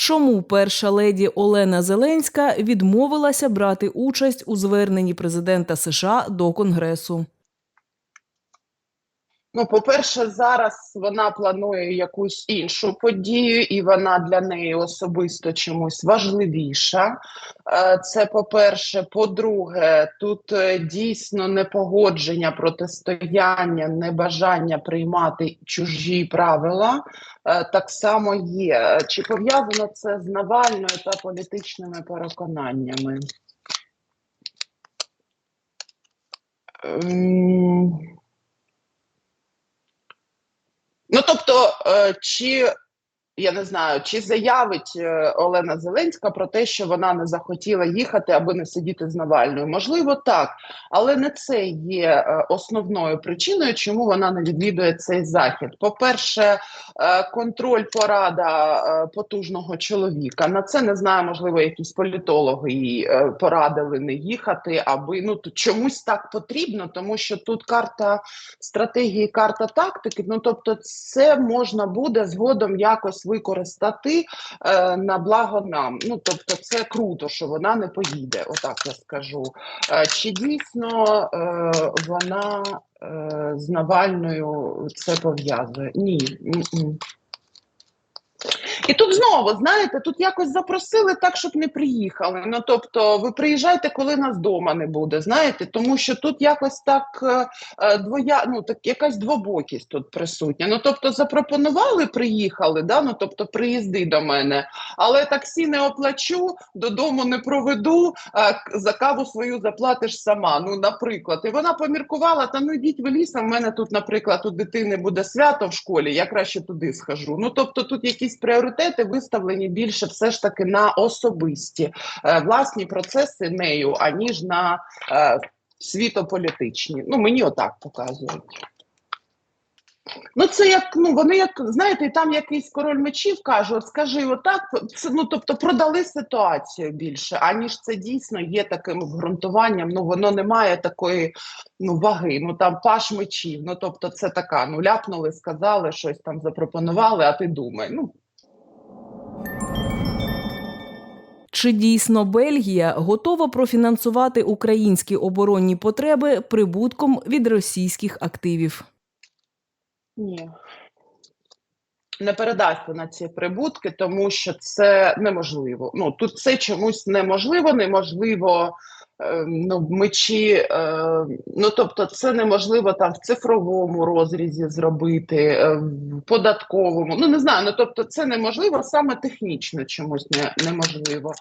Чому перша леді Олена Зеленська відмовилася брати участь у зверненні президента США до Конгресу? Ну, по-перше, зараз вона планує якусь іншу подію, і вона для неї особисто чомусь важливіша. Е, Це по-перше. По-друге, тут е, дійсно непогодження, протистояння, небажання приймати чужі правила. е, Так само є. Чи пов'язано це з Навальною та політичними переконаннями? Ну, тобто, е, чи я не знаю, чи заявить е, Олена Зеленська про те, що вона не захотіла їхати, аби не сидіти з Навальною? Можливо, так, але не це є е, основною причиною, чому вона не відвідує цей захід. По-перше, е, контроль порада потужного чоловіка. На це не знаю, можливо, якісь політологи е, порадили не їхати, аби ну тут чомусь так потрібно, тому що тут карта стратегії, карта тактики. Ну тобто, це можна буде згодом якось використати е, на благо нам. Ну тобто, це круто, що вона не поїде. Отак я скажу. Е, чи дійсно е, вона е, з Навальною це пов'язує? Ні. І тут знову, знаєте, тут якось запросили так, щоб не приїхали. Ну тобто, ви приїжджайте, коли нас вдома не буде. Знаєте, тому що тут якось так е, е, двоя, ну так якась двобокість тут присутня. Ну тобто, запропонували, приїхали, да? ну тобто, приїзди до мене, але таксі не оплачу, додому не проведу, за каву свою заплатиш сама. Ну, наприклад, і вона поміркувала, та ну йдіть ви лісом, в мене тут, наприклад, у дитини буде свято в школі, я краще туди схожу. Ну тобто, тут якісь пріоритети виставлені більше все ж таки на особисті е, власні процеси нею, аніж на е, світополітичні. Ну, мені отак показують. Ну, це як, ну, вони як, знаєте, там якийсь король мечів каже, от скажи отак, це, ну, тобто продали ситуацію більше, аніж це дійсно є таким обґрунтуванням, ну, воно не має такої, ну, ваги, ну, там паш мечів, ну, тобто це така, ну, ляпнули, сказали, щось там запропонували, а ти думай, ну, Чи дійсно Бельгія готова профінансувати українські оборонні потреби прибутком від російських активів? Ні. Не передасться на ці прибутки, тому що це неможливо. Ну тут це чомусь неможливо, неможливо. Е, Ну, мечі, е, ну тобто, це неможливо там в цифровому розрізі зробити, е, в податковому. Ну не знаю. Ну тобто, це неможливо саме технічно чомусь не, неможливо.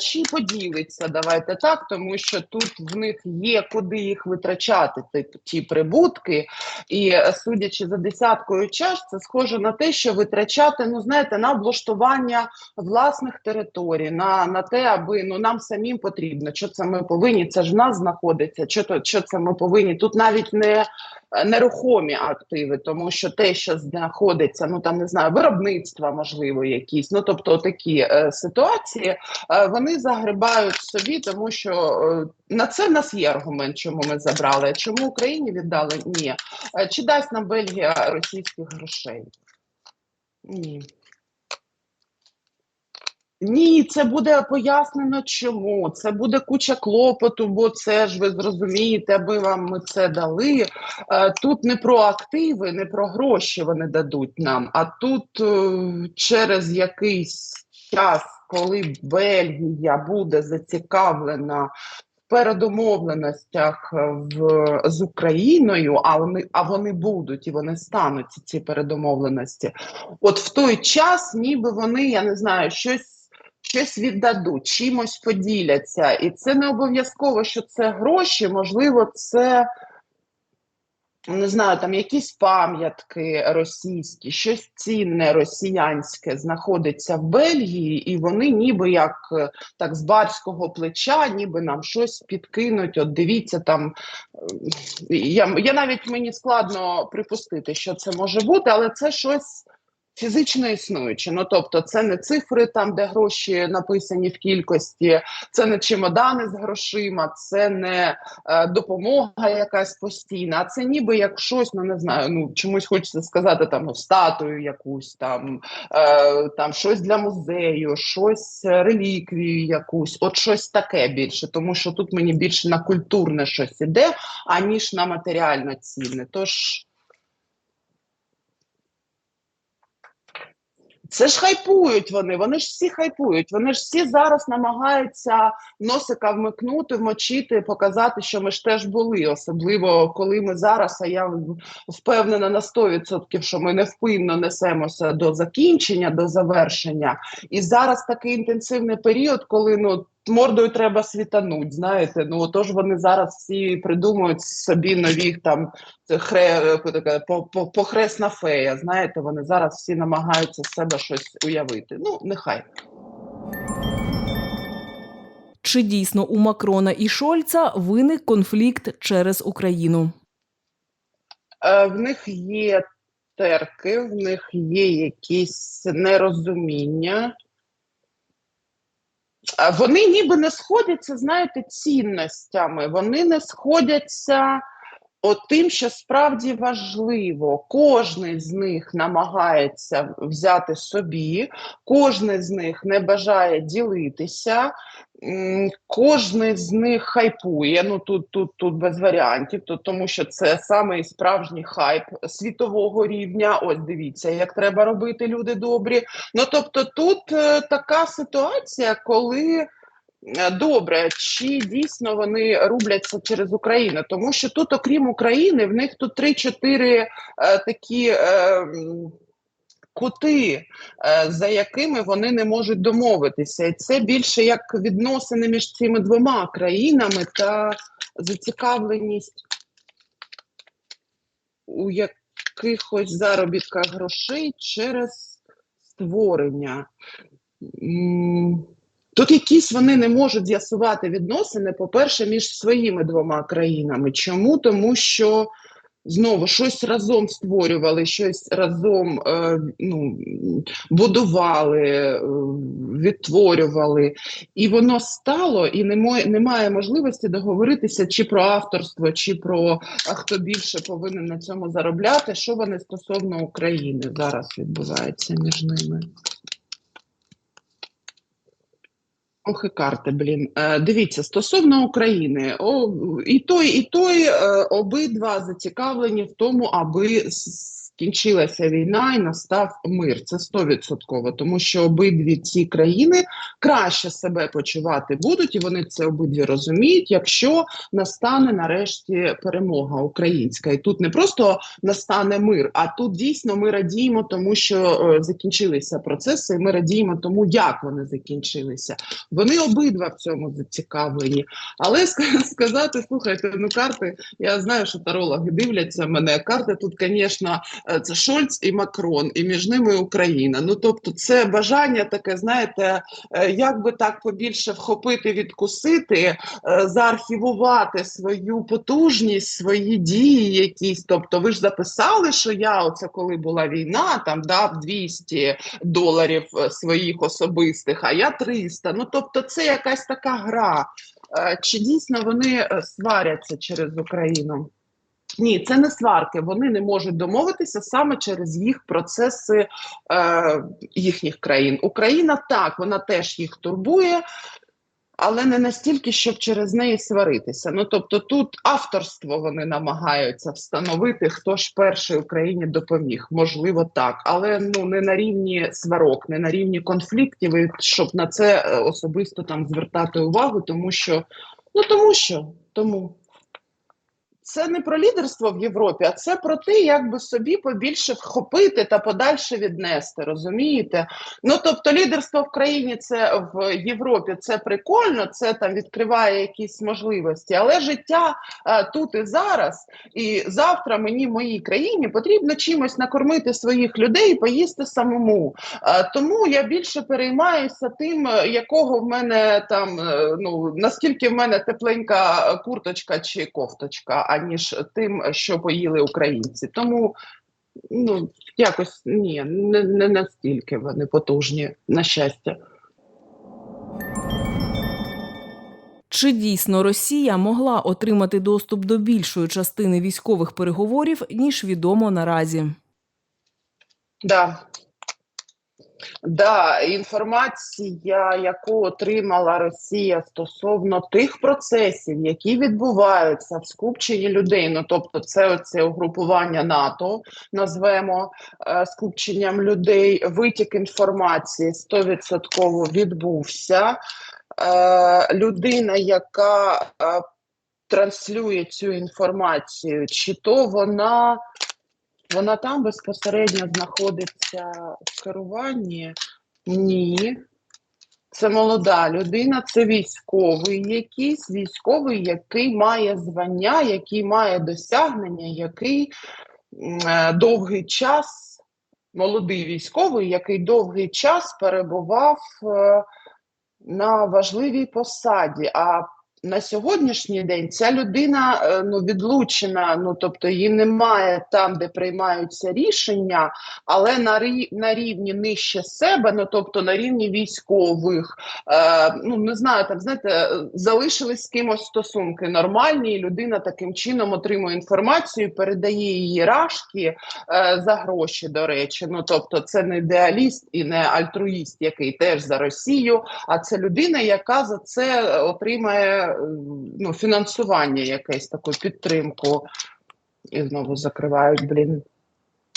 Чи поділиться? Давайте так, тому що тут в них є куди їх витрачати, ті, ті прибутки. І судячи за десяткою чаш, це схоже на те, що витрачати, ну знаєте, на облаштування власних територій, на, на те, аби ну нам самим потрібно, що це ми повинні, це ж в нас знаходиться, що то що це ми повинні. Тут навіть не нерухомі активи, тому що те, що знаходиться, ну там не знаю, виробництва, можливо, якісь, ну тобто такі е, ситуації, е, вони загрибають собі, тому що е, на це в нас є аргумент, чому ми забрали. Чому Україні віддали? Ні. Е, Чи дасть нам Бельгія російських грошей? Ні. Ні, це буде пояснено чому. Це буде куча клопоту, бо це ж ви зрозумієте, аби вам ми це дали. Е, Тут не про активи, не про гроші вони дадуть нам, а тут е, через якийсь час, коли Бельгія буде зацікавлена в передомовленостях е, в, з Україною, а вони, а вони будуть і вони стануть ці передомовленості. От в той час, ніби вони, я не знаю, щось. Щось віддадуть, чимось поділяться, і це не обов'язково, що це гроші, можливо, це не знаю, там якісь пам'ятки російські, щось цінне росіянське знаходиться в Бельгії, і вони ніби як е, так з барського плеча, ніби нам щось підкинуть. От дивіться там. е, Я, я навіть мені складно припустити, що це може бути, але це щось. Фізично існуючі. Ну тобто, це не цифри там, де гроші написані в кількості, це не чемодани з грошима, це не е, допомога якась постійна, це ніби як щось, ну не знаю, ну чомусь хочеться сказати там ну, статую якусь там, е, там щось для музею, щось е, реліквію якусь, от щось таке більше, тому що тут мені більше на культурне щось іде, аніж на матеріально цінне. Тож. Це ж хайпують вони, вони ж всі хайпують. Вони ж всі зараз намагаються носика вмикнути, вмочити, показати, що ми ж теж були. Особливо коли ми зараз, а я впевнена на 100%, що ми невпинно несемося до закінчення, до завершення. І зараз такий інтенсивний період, коли ну. Мордою треба світануть, знаєте. Ну отож вони зараз всі придумують собі нові там хре по, по, похресна фея. Знаєте, вони зараз всі намагаються з себе щось уявити. Ну, нехай. Чи дійсно у Макрона і Шольца виник конфлікт через Україну? Е, в них є терки, в них є якісь нерозуміння. Вони ніби не сходяться, знаєте, цінностями. Вони не сходяться тим, що справді важливо. Кожний з них намагається взяти собі, кожний з них не бажає ділитися. Кожний з них хайпує. Ну тут, тут, тут без варіантів, то, тому що це саме справжній хайп світового рівня. Ось дивіться, як треба робити люди добрі. Ну тобто, тут е, така ситуація, коли. Добре, чи дійсно вони рубляться через Україну? Тому що тут, окрім України, в них тут 3-4 е, такі е, кути, е, за якими вони не можуть домовитися. І це більше як відносини між цими двома країнами та зацікавленість у якихось заробітках грошей через створення. Тут якісь вони не можуть з'ясувати відносини, по-перше, між своїми двома країнами. Чому? Тому що знову щось разом створювали, щось разом е, ну, будували, е, відтворювали, і воно стало, і немає можливості договоритися чи про авторство, чи про а хто більше повинен на цьому заробляти. Що вони стосовно України зараз відбувається між ними? Ох, і карти, блін. Е, дивіться, стосовно України, о, і той, і той е, обидва зацікавлені в тому, аби скінчилася війна і настав мир. Це стовідсотково, тому що обидві ці країни краще себе почувати будуть, і вони це обидві розуміють, якщо настане нарешті перемога українська. І тут не просто настане мир, а тут дійсно ми радіємо, тому що е, закінчилися процеси, і ми радіємо тому, як вони закінчилися. Вони обидва в цьому зацікавлені. Але сказати, слухайте, ну карти, я знаю, що тарологи дивляться мене. Карти тут, звісно, це Шольц і Макрон, і між ними Україна. Ну тобто, це бажання таке, знаєте, е, як би так побільше вхопити, відкусити, е, заархівувати свою потужність, свої дії якісь. Тобто, ви ж записали, що я, оце коли була війна, там дав 200 доларів е, своїх особистих, а я 300. Ну тобто, це якась така гра. Е, Чи дійсно вони е, сваряться через Україну? Ні, це не сварки. Вони не можуть домовитися саме через їх процеси е, їхніх країн. Україна так, вона теж їх турбує, але не настільки, щоб через неї сваритися. Ну тобто, тут авторство вони намагаються встановити, хто ж перший Україні допоміг. Можливо, так, але ну не на рівні сварок, не на рівні конфліктів, і щоб на це е, особисто там звертати увагу, тому що ну тому що тому. Це не про лідерство в Європі, а це про те, як би собі побільше вхопити та подальше віднести. Розумієте? Ну тобто, лідерство в країні це в Європі це прикольно, це там відкриває якісь можливості, але життя е, тут і зараз, і завтра мені в моїй країні потрібно чимось накормити своїх людей і поїсти самому. Е, тому я більше переймаюся тим, е, якого в мене там ну наскільки в мене тепленька курточка чи кофточка, аніж тим, що поїли українці. Тому Ну, якось ні, не, не настільки вони потужні, на щастя. Чи дійсно Росія могла отримати доступ до більшої частини військових переговорів, ніж відомо наразі? Да. Да, інформація, яку отримала Росія стосовно тих процесів, які відбуваються в скупченні людей. Ну тобто, це оце угрупування НАТО, назвемо е, скупченням людей. Витік інформації 100% відбувся. Е, людина, яка е, транслює цю інформацію, чи то вона вона там безпосередньо знаходиться в керуванні? Ні. Це молода людина, це військовий якийсь, військовий, який має звання, який має досягнення, який е, довгий час, молодий військовий, який довгий час перебував е, на важливій посаді. А на сьогоднішній день ця людина е, ну, відлучена, ну тобто її немає там, де приймаються рішення, але на, рі, на рівні нижче себе, ну тобто на рівні військових, е, ну не знаю, там знаєте, залишились з кимось стосунки нормальні, і людина таким чином отримує інформацію, передає її рашки е, за гроші, до речі. Ну тобто, це не ідеаліст і не альтруїст, який теж за Росію, а це людина, яка за це отримає е, ну, фінансування, якесь таку підтримку. І знову закривають, блін.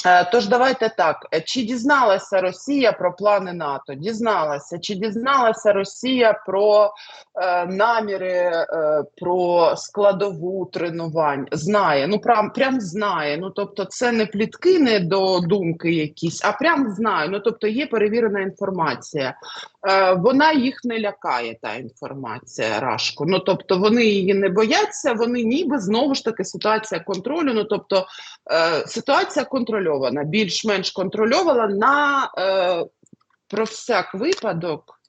Е, Тож давайте так. Е, Чи дізналася Росія про плани НАТО? Дізналася. Чи дізналася Росія про е, наміри, е, про складову тренувань? Знає. Ну прям, прям знає. Ну тобто, це не плітки, не до думки якісь, а прям знає. Ну тобто є перевірена інформація. Е, вона їх не лякає, та інформація Рашку. Ну тобто вони її не бояться, вони ніби знову ж таки ситуація контролю. Ну тобто е, ситуація контрольована, більш-менш контрольована на е, про всяк випадок.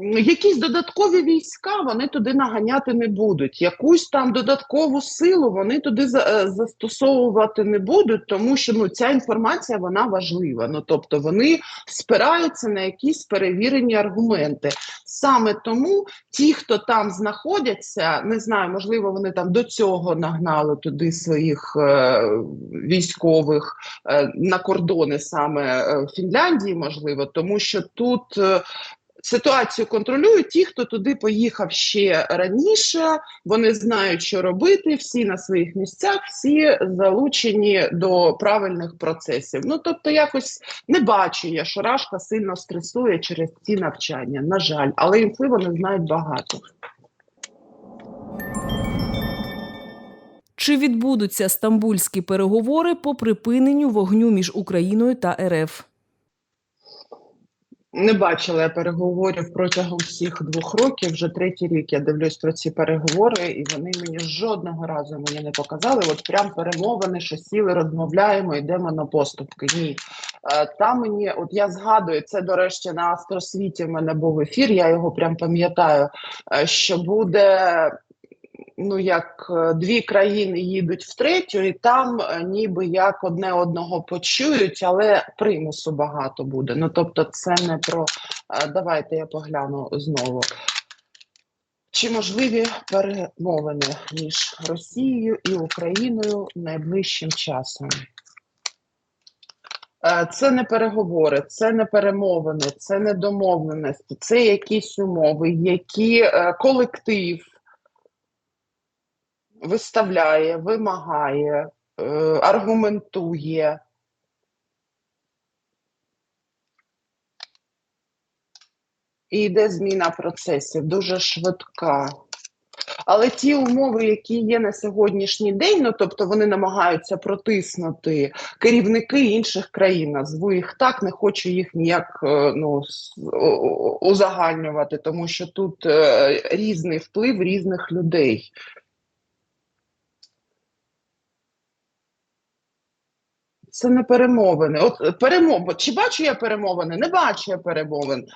Якісь додаткові війська вони туди наганяти не будуть. Якусь там додаткову силу вони туди е, застосовувати не будуть, тому що ну ця інформація вона важлива. Ну тобто вони спираються на якісь перевірені аргументи. Саме тому ті, хто там знаходяться, не знаю, можливо, вони там до цього нагнали туди своїх е, військових е, на кордони саме е, Фінляндії, можливо, тому що тут. Е, Ситуацію контролюють ті, хто туди поїхав ще раніше. Вони знають, що робити, всі на своїх місцях, всі залучені до правильних процесів. Ну тобто, якось не бачу я, що Рашка сильно стресує через ці навчання. На жаль, але інфи вони знають багато. Чи відбудуться стамбульські переговори по припиненню вогню між Україною та РФ? Не бачила я переговорів протягом всіх двох років. Вже третій рік я дивлюсь про ці переговори, і вони мені жодного разу мені не показали. От прям перемовини, що сіли, розмовляємо, йдемо на поступки. Ні. Е, Там мені, от я згадую, це до речі, на Астросвіті в мене був ефір. Я його прям пам'ятаю, е, що буде. Ну, як е, дві країни їдуть в третю, і там е, ніби як одне одного почують, але примусу багато буде. Ну тобто, це не про Е, давайте я погляну знову. Чи можливі перемовини між Росією і Україною найближчим часом? Це не переговори, це не перемовини, це не домовленості, це якісь умови, які колектив виставляє, вимагає, е, аргументує. І йде зміна процесів дуже швидка. Але ті умови, які є на сьогоднішній день, ну тобто вони намагаються протиснути керівники інших країн, назву їх так, не хочу їх ніяк е, ну, узагальнювати, тому що тут е, різний вплив різних людей. Це не перемовини. От перемов... Чи бачу я перемовини? Не бачу я перемовин.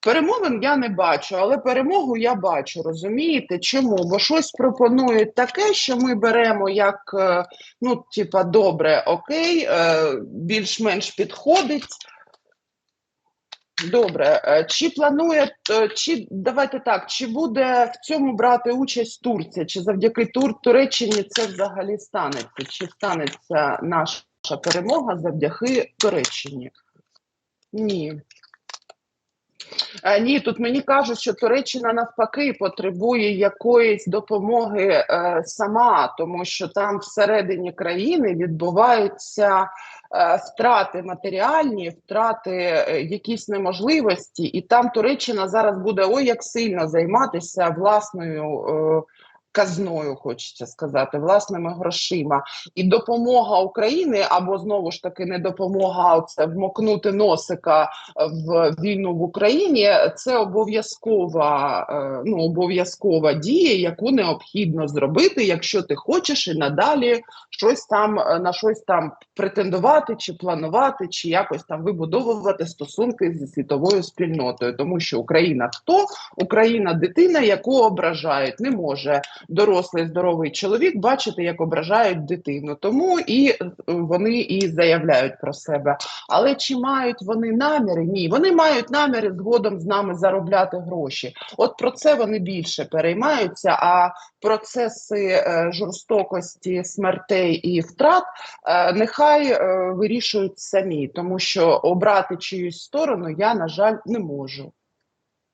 Перемовин я не бачу, але перемогу я бачу. Розумієте, чому? Бо щось пропонують таке, що ми беремо як е, ну, типа, добре, окей, е, більш-менш підходить. Добре, Е, чи планує, е, чи давайте так, чи буде в цьому брати участь Турція, чи завдяки Тур Туреччині це взагалі станеться? Чи станеться наша перемога завдяки Туреччині? Ні. Е, Ні, тут мені кажуть, що Туреччина навпаки потребує якоїсь допомоги е, сама, тому що там всередині країни відбуваються е, втрати матеріальні, втрати е, якісь неможливості, і там Туреччина зараз буде ой як сильно займатися власною. Е, Казною хочеться сказати, власними грошима, і допомога України або знову ж таки не допомога, це вмокнути носика в війну в Україні це обов'язкова е, ну обов'язкова дія, яку необхідно зробити, якщо ти хочеш і надалі щось там е, на щось там претендувати, чи планувати, чи якось там вибудовувати стосунки зі світовою спільнотою, тому що Україна хто? Україна дитина, яку ображають, не може дорослий здоровий чоловік бачити, як ображають дитину. Тому і е, вони і заявляють про себе. Але чи мають вони наміри? Ні, вони мають наміри згодом з нами заробляти гроші. От про це вони більше переймаються. А процеси е, жорстокості, смертей і втрат е, нехай вирішують самі, тому що обрати чиюсь сторону я на жаль не можу.